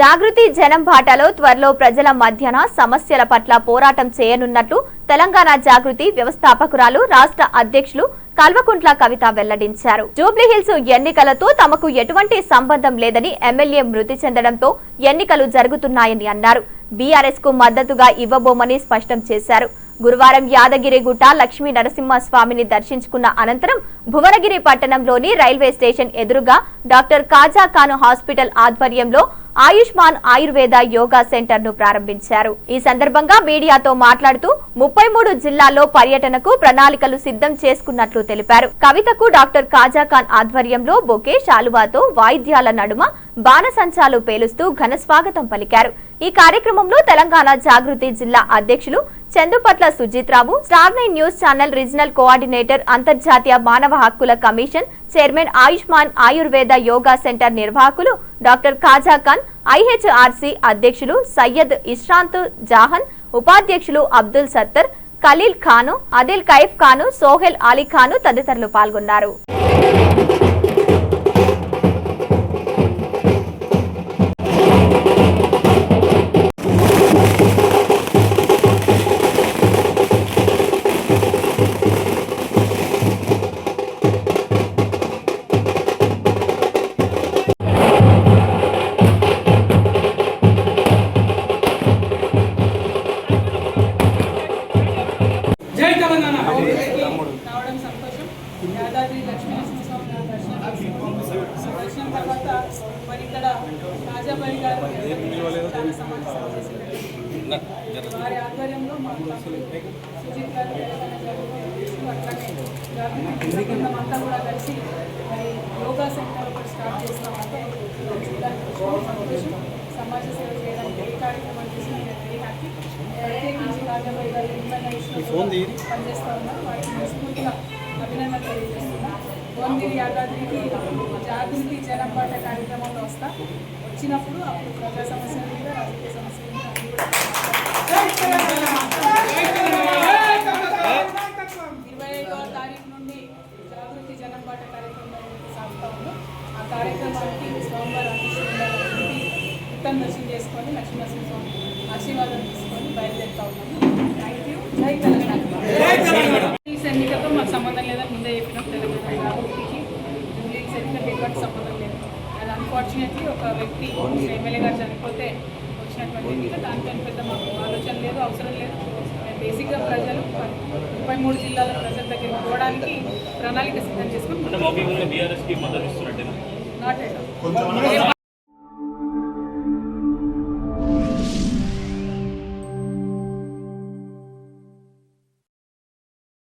జాగృతి జనం బాటలో త్వరలో ప్రజల మధ్యన సమస్యల పట్ల పోరాటం చేయనున్నట్లు తెలంగాణ జాగృతి వ్యవస్థాపకురాలు రాష్ట్ర అధ్యక్షులు కల్వకుంట్ల కవిత వెల్లడించారు. జూబ్లీహిల్స్ ఎన్నికలతో తమకు ఎటువంటి సంబంధం లేదని ఎమ్మెల్యే మృతి చెందడంతో ఎన్నికలు జరుగుతున్నాయని అన్నారు. బీఆర్ఎస్కు మద్దతుగా ఇవ్వబోమని స్పష్టం చేశారు. గురువారం యాదగిరిగుట్ట లక్ష్మీ నరసింహస్వామిని దర్శించుకున్న అనంతరం భువనగిరి పట్టణంలోని రైల్వే స్టేషన్ ఎదురుగా డాక్టర్ కాజాఖాన్ హాస్పిటల్ ఆధ్వర్యంలో ఆయుష్మాన్ ఆయుర్వేద యోగా సెంటర్ను ప్రారంభించారు. ఈ సందర్భంగా మీడియాతో మాట్లాడుతూ ముప్పై మూడు జిల్లాల్లో పర్యటనకు ప్రణాళికలు సిద్ధం చేసుకున్నట్లు తెలిపారు. కవితకు డాక్టర్ కాజా ఖాన్ ఆధ్వర్యంలో బొకే శాలువాతో వాయిద్యాల నడుమ బాణసంచాలు పేలుస్తూ ఘన స్వాగతం పలికారు. ఈ కార్యక్రమంలో తెలంగాణ జాగృతి జిల్లా అధ్యక్షులు Chandupatla Sujith Rao Star Nine News channel regional coordinator అంతర్జాతీయ మానవ హక్కుల commission chairman Ayushman Ayurveda yoga centre నిర్వాహకులు డాక్టర్ ఖాజా ఖాన్ ఐహెచ్ఆర్సీ అధ్యక్షులు సయ్యద్ ఇష్రాంత్ జాహన్ ఉపాధ్యక్షులు అబ్దుల్ సత్తర్ ఖలీల్ ఖాను అదిల్ కైఫ్ ఖాను సోహెల్ అలీ ఖాను తదితరులు పాల్గొన్నారు. జై తెలంగాణ. రావడం సంతోషం. యాదాద్రి లక్ష్మీ నరసింహస్వామి దర్శనం దర్శనం తర్వాత మరి ఇక్కడ రాజాబాయి గారు చాలా వారి ఆధ్వర్యంలో మా సుజిత్ గారు అంతా కూడా కలిసి మరి యోగా సెంటర్ స్టార్ట్ చేసిన చేస్తామంటే చూడడానికి చాలా సంతోషం సమాజ సేవ చేయడానికి ఏ కార్యక్రమం చేసినా నేను వెరీ హ్యాపీ ప్రత్యేకించి రాజాబాయి గారు ఇంటర్నేషనల్ పనిచేస్తా ఉన్నారు వారికి మనస్ఫూర్తిగా అభినందనలు తెలియజేస్తున్నా గోందిరి యాదాద్రికి జాగృతి జనంపాట కార్యక్రమంలో వస్తా వచ్చినప్పుడు అప్పుడు ప్రజా సమస్యల మీద రాజకీయ సమస్యల మీద ఉత్తమ దర్శనం చేసుకొని లక్ష్మీనరసింహ స్వామి ఆశీర్వాదం తీసుకొని బయలుదేరుతా ఉన్నాము. థ్యాంక్ యూ జై తెలంగాణ. ఈ ఎన్నికతో మాకు సంబంధం లేదని ముందే చెప్పినాం తెలంగాణ ఈ ఎన్నికలకు ఎటువంటి సంబంధం లేదు. అది అన్ఫార్చునేట్లీ ఒక వ్యక్తి ఎమ్మెల్యే గారు చనిపోతే వచ్చినటువంటి ఎన్నిక దానిపైన పెద్ద మాకు ఆలోచన లేదు అవసరం లేదు. మేము బేసిక్గా ప్రజలు ముప్పై మూడు జిల్లాల ప్రజల దగ్గరికి పోవడానికి ప్రణాళిక సిద్ధం చేసుకుని నాట్ ఎట్